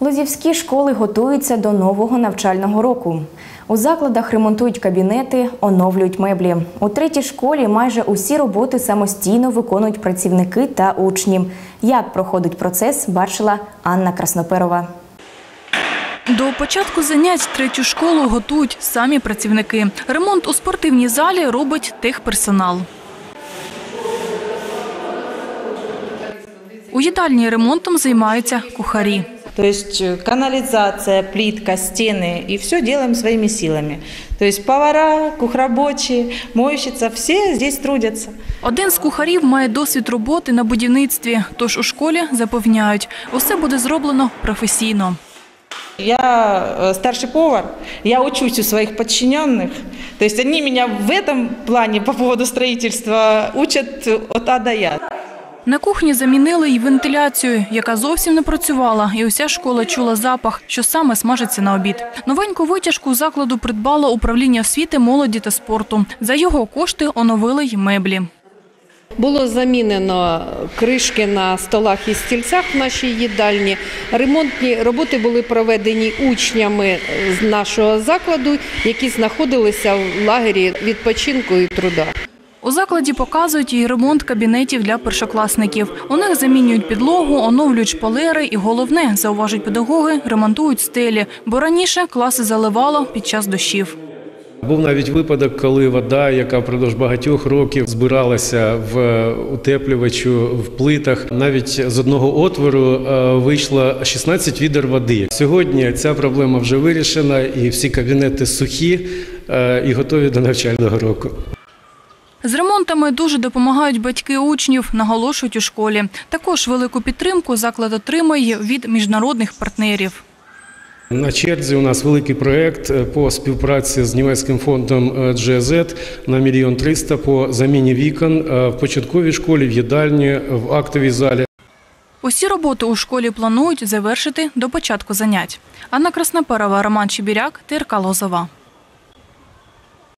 Лозівські школи готуються до нового навчального року. У закладах ремонтують кабінети, оновлюють меблі. У третій школі майже усі роботи самостійно виконують працівники та учні. Як проходить процес, бачила Анна Красноперова. До початку занять третю школу готують самі працівники. Ремонт у спортивній залі робить техперсонал. У їдальні ремонтом займаються кухарі. То есть э, канализация, плитка, стены и все делаем своими силами. То есть повара, кухрабочие, мойщица, все здесь трудятся. Один з кухарів має досвід роботи на будівництві, тож у школі запевняють, усе буде зроблено професійно. Я э, старший повар, я учусь у своих подчиненных. То есть они меня в этом плане по поводу строительства учат от А до Я. На кухні замінили й вентиляцію, яка зовсім не працювала, і уся школа чула запах, що саме смажиться на обід. Новеньку витяжку закладу придбало управління освіти, молоді та спорту. За його кошти оновили й меблі. Було замінено кришки на столах і стільцях в нашій їдальні. Ремонтні роботи були проведені учнями з нашого закладу, які знаходилися в лагері відпочинку і труда. У закладі показують і ремонт кабінетів для першокласників. У них замінюють підлогу, оновлюють шпалери і головне, зауважують педагоги, ремонтують стелі, бо раніше класи заливало під час дощів. Був навіть випадок, коли вода, яка впродовж багатьох років збиралася в утеплювачу в плитах, навіть з одного отвору е, вийшло 16 відер води. Сьогодні ця проблема вже вирішена, і всі кабінети сухі е, і готові до навчального року. З ремонтами дуже допомагають батьки учнів, наголошують у школі. Також велику підтримку заклад отримує від міжнародних партнерів. На черзі у нас великий проект е, по співпраці з німецьким фондом е, GZ на мільйон триста по заміні вікон е, в початковій школі, в їдальні, в актовій залі. Усі роботи у школі планують завершити до початку занять. Анна Красноперова, Роман Чебіряк, ТРК Лозова.